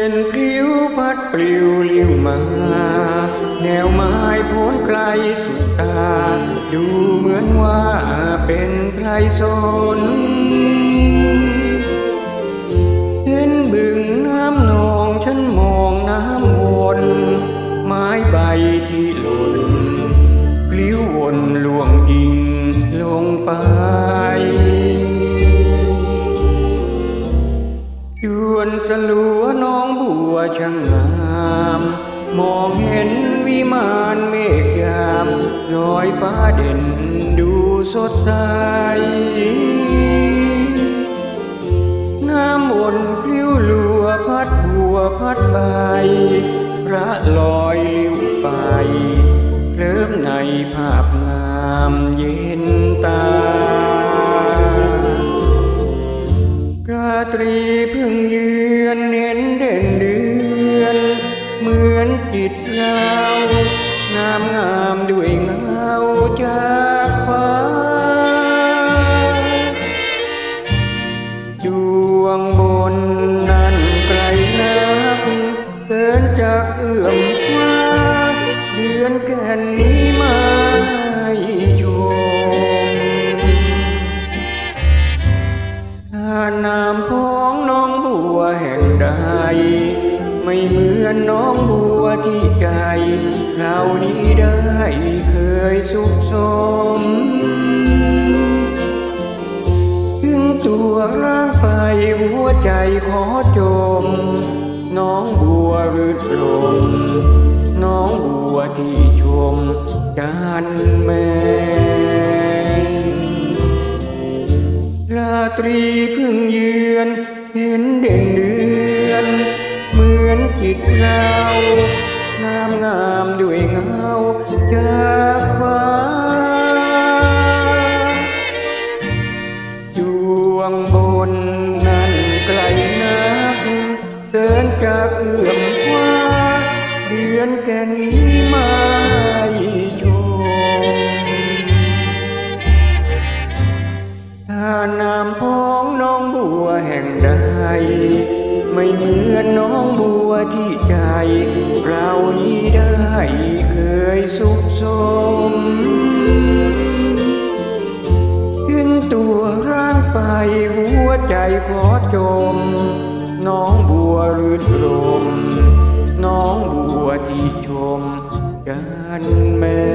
เย็นพลิ้วพัดปลิวเลี้ยวมา แนวไม้พ้นไกลสุดตา ดูเหมือนว่าเป็นไพรสนเห็นบึงน้ำนองฉันมองน้ำวนไม้ใบที่หล่นกลิ้ววนลวงดิ่งลงไป วนสลัวน้องบัวช่างงาม มองเห็นวิมานเมฆยามลอยฟ้าเด่นดูสดใส น้ำวนคลิ้วลัวพัดบัวพัดใบพระลอยลิ้วไปเคลิ้มในภาพงามเย็น อนจิตเรางามงามด้วยเงาจากฟ้าดวงบนนั้นไกลนักเกินจากเอื้อมคว้าเดือนแก่นนี้มาให้ชมถ้านามพ้องน้องบัวแห่งใดไม่เหมือนน้องบัว ที่ใจเรานี้ได้เคยสุขสม ถึงตัวร่างไปหัวใจขอจม น้องบัวรืดลม น้องบัวที่ชมการแม อนจิตเรางามงามด้วยเงาจากฟ้าดวงบนนั้นไกลนักเกินจากเอื้อมคว้าเดือนแก่นนี้มาให้ชมถ้านามพ้องน้องบัวแห่งใด ไม่เหมือนน้องบัวที่ใจ เรานี้ได้เคยสุขสม ถึงตัวร่างไปหัวใจขอจม น้องบัวรื่นรม น้องบัวที่ชม กันแม่